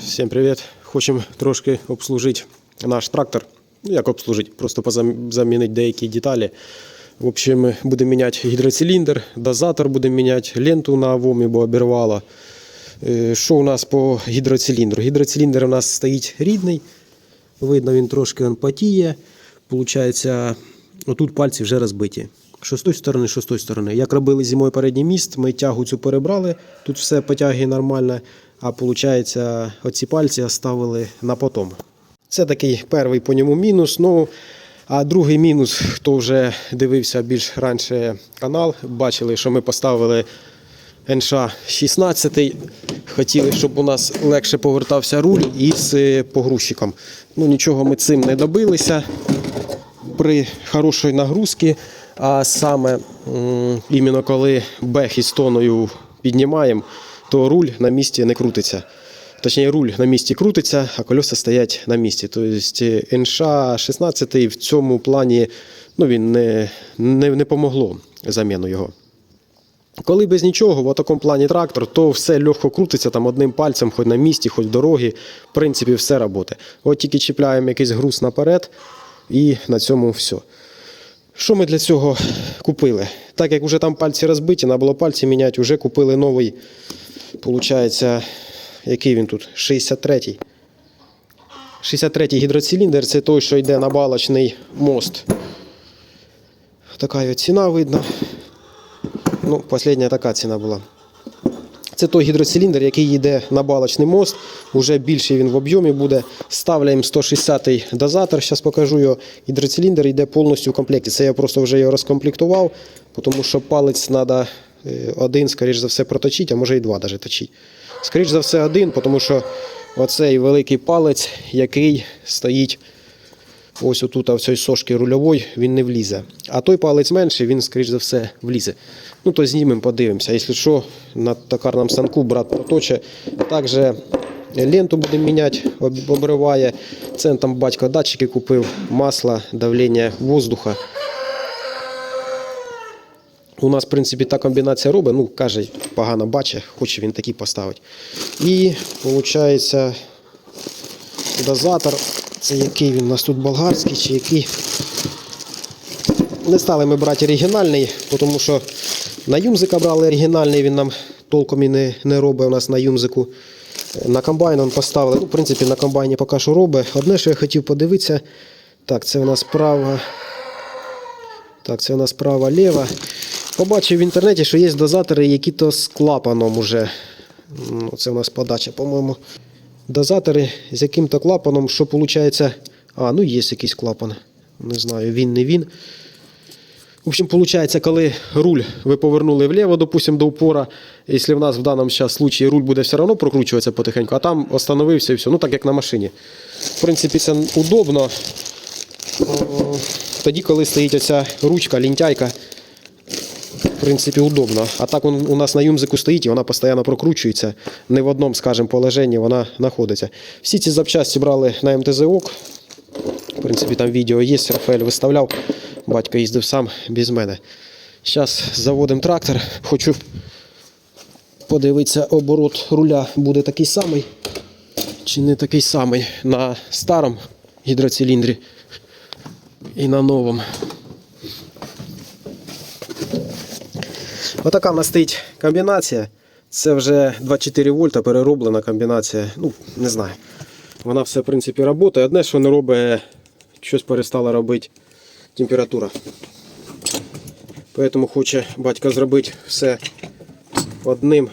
Всім привіт! Хочемо трошки обслужити наш трактор. Ну, як обслужити, просто замінити деякі деталі. В общем, будемо міняти гідроциліндр, дозатор будемо міняти, ленту на ВОМі, бо обірвало. Е, Що у нас по гідроциліндру? Гідроциліндр у нас стоїть рідний. Видно, він трошки потіє. Получається, отут пальці вже розбиті. Що з тої сторони, що з тої сторони. Як робили зимою передній міст, ми тягу цю перебрали, тут все потяги нормально, а виходить, оці пальці оставили на потом. Це такий перший по ньому мінус. Ну, а другий мінус, хто вже дивився більш раніше канал, бачили, що ми поставили НШ 16. Хотіли, щоб у нас легше повертався руль із е, погрузчиком. Ну нічого ми цим не добилися при хорошій нагрузці, а саме іменно коли бех із тоною піднімаємо, то руль на місці не крутиться. Точніше, руль на місці крутиться, а колеса стоять на місці. Тобто НШ 16 в цьому плані ну, він не, не, не помогло заміну його. Коли без нічого, в такому плані трактор, то все легко крутиться там одним пальцем, хоч на місці, хоч в дорогі. В принципі, все роботи. От тільки чіпляємо якийсь груз наперед, і на цьому все. Що ми для цього купили? Так як вже там пальці розбиті, треба було пальці міняти, вже купили новий, получається, який він тут? 63-й. 63-й гідроциліндр це той, що йде на балочний мост. Така його ціна видно. Ну, остання така ціна була. Це той гідроциліндр, який йде на балочний мост. Уже більший він в об'ємі буде. Ставляємо 160-й дозатор. Зараз покажу його. Гідроциліндр йде повністю в комплекті. Це я просто вже його розкомплектував, тому що палець треба один, скоріш за все, проточити, а може і два навіть точити. Скоріш за все, один, тому що оцей великий палець, який стоїть ось отут, а в цій сошки рульової, він не влізе. А той палець менший, він, скоріш за все, влізе. Ну, то знімемо, подивимося. Якщо що, на токарному станку брат проточе. Також ленту будемо міняти, обриває. Це там батько датчики купив, масло, давлення воздуха. У нас, в принципі, та комбінація робить, ну, каже, погано бачить, хоче він такий поставити. І, виходить, дозатор. Це який він у нас тут болгарський чи який. Не стали ми брати оригінальний, тому що на юмзика брали оригінальний, він нам толком і не, не робить у нас на юмзику. На комбайн он поставили. Ну, в принципі, на комбайні поки що робить. Одне, що я хотів подивитися. Так, це у нас права. Так, це у нас права ліва. Побачив в інтернеті, що є дозатори, які то з клапаном уже. Ну, Це у нас подача, по-моєму. Дозатори з яким-то клапаном, що виходить. А, ну є якийсь клапан. Не знаю, він не він. В общем, виходить, коли руль ви повернули вліво, допустим, до упора, якщо в нас в даному случаї руль буде все одно прокручуватися потихеньку, а там остановився і все. Ну так як на машині. В принципі, це удобно. Тоді, коли стоїть оця ручка, лінтяйка, в принципі, удобно. А так он у нас на юмзику стоїть і вона постійно прокручується. Не в одному, скажімо, положенні вона знаходиться. Всі ці запчасті брали на МТЗОК. В принципі, там відео є, Рафаель виставляв. Батько їздив сам без мене. Зараз заводимо трактор. Хочу подивитися, оборот руля буде такий самий. Чи не такий самий на старому гідроциліндрі і на новому. Отака нас стоїть комбінація. Це вже 24 вольта перероблена комбінація. Ну, не знаю. Вона все, в принципі, працює. Одне, що не робить, щось перестала робити температура. Тому хоче батько зробити все одним.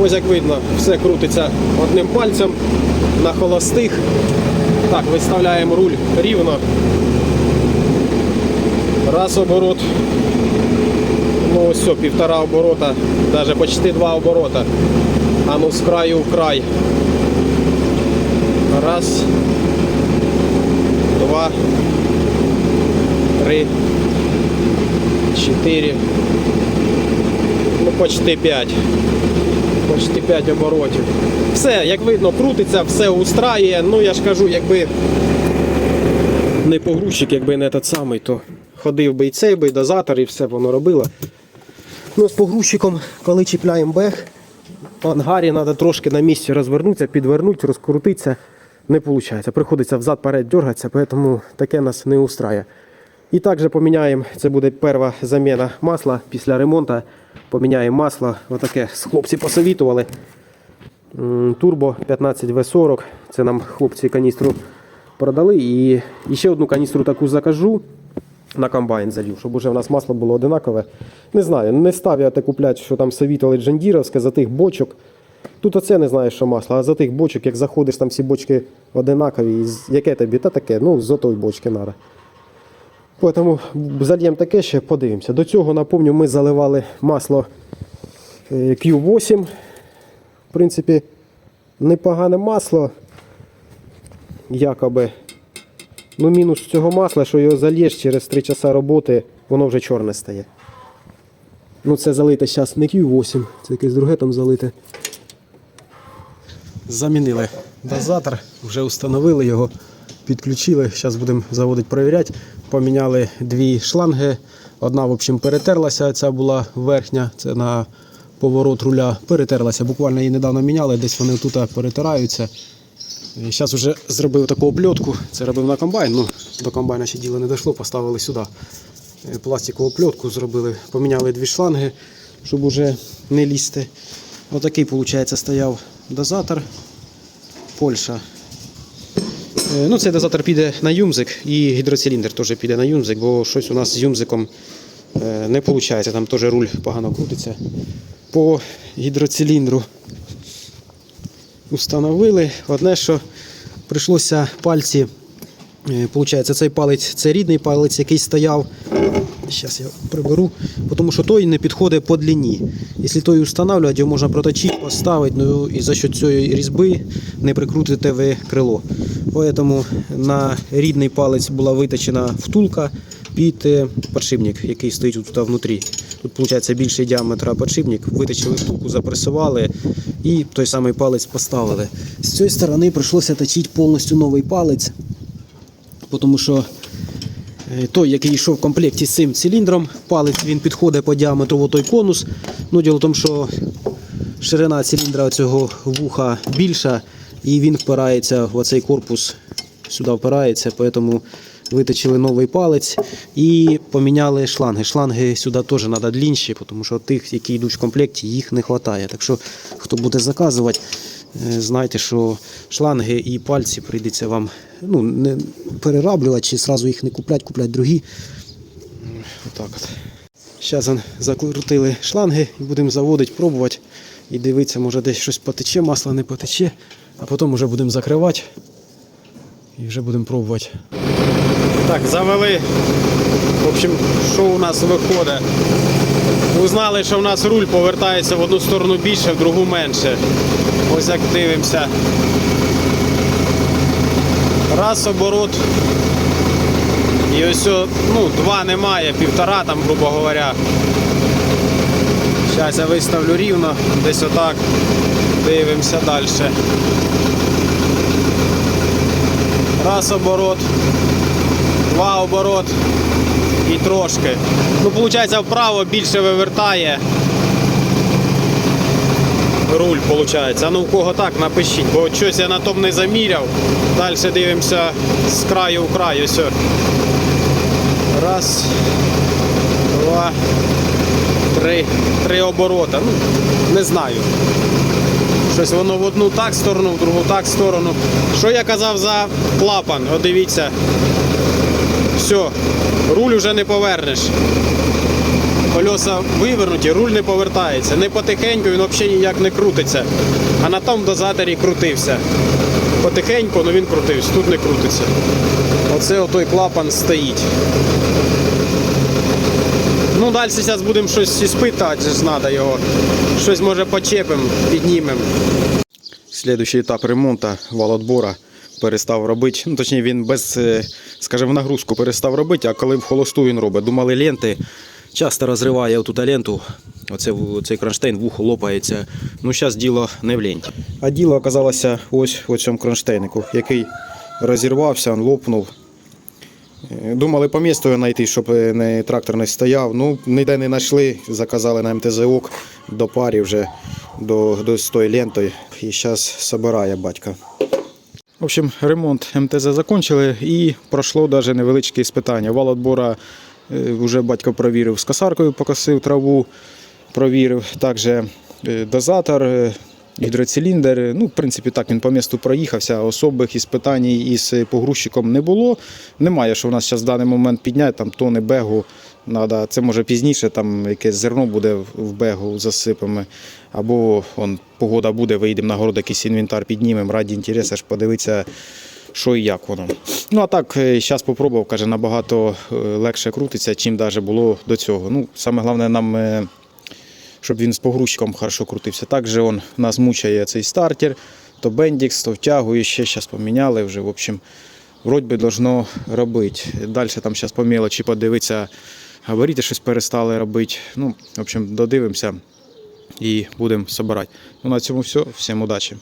Ось як видно, все крутиться одним пальцем на холостих. Так, виставляємо руль рівно. Раз оборот. Ну все, півтора оборота, навіть почти два оборота. А ну з краю в край. Раз, два, три, чотири. Ну, почти п'ять. Почти 5 оборотів. Все, як видно, крутиться, все устраює. Ну я ж кажу, якби не погрузчик, якби не той самий, то ходив би і цей би, і дозатор, і все воно робило. Ну, з погрузчиком, коли чіпляємо бег, в ангарі треба трошки на місці розвернутися, підвернути, розкрутитися. Не виходить. Приходиться взад-перед дергатися, тому таке нас не устрає. І також поміняємо, це буде перша заміна масла після ремонту. Поміняємо масло. Отаке хлопці посовітували. Турбо 15В40. Це нам хлопці каністру продали. І, ще одну каністру таку закажу. На комбайн залью, щоб уже в нас масло було одинакове. Не знаю, не став я те купляти, що там совітували джандіровське за тих бочок. Тут оце не знаєш, що масло, а за тих бочок, як заходиш, там всі бочки одинакові. Яке тобі? Та таке, ну, з отої бочки треба. Тому зальємо таке ще, подивимося. До цього, напомню, ми заливали масло е, Q8. В принципі, непогане масло. Якоби. Ну, мінус цього масла, що його зальєш через 3 часа роботи, воно вже чорне стає. Ну, це залите зараз не Q8, це якесь друге там залите. Замінили дозатор, вже встановили його, підключили. Зараз будемо заводити, перевіряти. Поміняли дві шланги. Одна, в общем, перетерлася, ця була верхня, це на поворот руля перетерлася. Буквально її недавно міняли, десь вони тут перетираються. Зараз вже зробив таку обльотку. Це робив на комбайн. Ну, до комбайна ще діло не дійшло, поставили сюди. Е, Пластикову обльотку зробили, поміняли дві шланги, щоб уже не лізти. Отакий, виходить, стояв дозатор. Польща. Е, Ну, цей дозатор піде на юмзик і гідроциліндр теж піде на юмзик, бо щось у нас з юмзиком е, не виходить. Там теж руль погано крутиться. По гідроциліндру установили. Одне, що прийшлося пальці. е, Получається, цей палець це рідний палець, який стояв. Зараз я приберу, тому що той не підходить по длині. Якщо той встановлювати, його можна проточити, поставити, ну і за що цієї різьби не прикрутите ви крило. Тому на рідний палець була виточена втулка під подшипник, який стоїть тут внутрі. Тут виходить більший діаметр подшипник, виточили втулку, запресували і той самий палець поставили. З цієї сторони прийшлося точити повністю новий палець, тому що Е, той, який йшов в комплекті з цим циліндром, палець він підходить по діаметру в той конус. Ну, діло в тому, що ширина циліндра цього вуха більша, і він впирається в цей корпус, сюди впирається, тому виточили новий палець і поміняли шланги. Шланги сюди теж треба длінші, тому що тих, які йдуть в комплекті, їх не вистачає. Так що, хто буде заказувати, е, знайте, що шланги і пальці прийдеться вам ну, не перераблювати чи одразу їх не купляти, купляти другі. Отак от. Зараз закрутили шланги і будемо заводити, пробувати і дивитися, може десь щось потече, масло не потече, а потім вже будемо закривати і вже будемо пробувати. Так, завели. В общем, що у нас виходить? Узнали, що в нас руль повертається в одну сторону більше, в другу менше. Ось як дивимося. Раз оборот. І ось ну, два немає, півтора там, грубо говоря. Зараз я виставлю рівно, десь отак. Дивимося далі. Раз оборот, два оборот і трошки. Ну, виходить, вправо більше вивертає. Руль, виходить. А ну в кого так, напишіть, бо щось я на тому не заміряв. Далі дивимося з краю в краю. Все. Раз, два, три. Три оборота. Ну, не знаю. Щось воно в одну так сторону, в другу так сторону. Що я казав за клапан? О, дивіться. Все, руль вже не повернеш. Кольоса вивернуті, руль не повертається. Не потихеньку він взагалі ніяк не крутиться. А на тому дозаторі крутився. Потихеньку, але він крутився, тут не крутиться. Оце отой клапан стоїть. Ну, далі зараз будемо щось іспитувати, ж треба його. Щось може почепимо, піднімемо. Слідуючий етап ремонту валотбора перестав робити. Ну, точніше, він без, е, скажімо, нагрузку перестав робити, а коли в холосту він робить. Думали ленти. Часто розриває отут ленту, оце, цей кронштейн, вухо лопається. Ну, зараз діло не в ленті. А діло оказалося ось у цьому кронштейнику, який розірвався, лопнув. Е, Думали по місту знайти, щоб е, не, трактор не стояв. Ну, ніде не знайшли, заказали на МТЗОК до парі вже до, до з тою лентою. І зараз збирає батька. В общем, ремонт МТЗ закончили і пройшло навіть невеличке іспитання. Вал отбора е, вже батько провірив з косаркою, покосив траву, провірив. Також е, дозатор, е, гідроциліндр. Ну, в принципі, так він по місту проїхався. Особих іспитань із погрузчиком не було. Немає, що в нас зараз в даний момент підняти там тони бегу. Надо, це може пізніше, там якесь зерно буде в- бегу засипами. Або он, погода буде, вийдемо на город, якийсь інвентар піднімемо, раді інтересу ж подивитися, що і як воно. Ну а так, зараз спробував, каже, набагато е, легше крутиться, чим навіть було до цього. Ну, саме головне нам. Щоб він з погрузчиком хорошо крутився. Також он нас мучає цей стартер, то бендікс, то втягує, ще зараз поміняли вже. В общем, вроді би должно робити. Далі там зараз по мелочі подивитися, габаріти щось перестали робити. Ну, в общем, додивимося і будемо збирати. Ну, на цьому все. Всім удачі.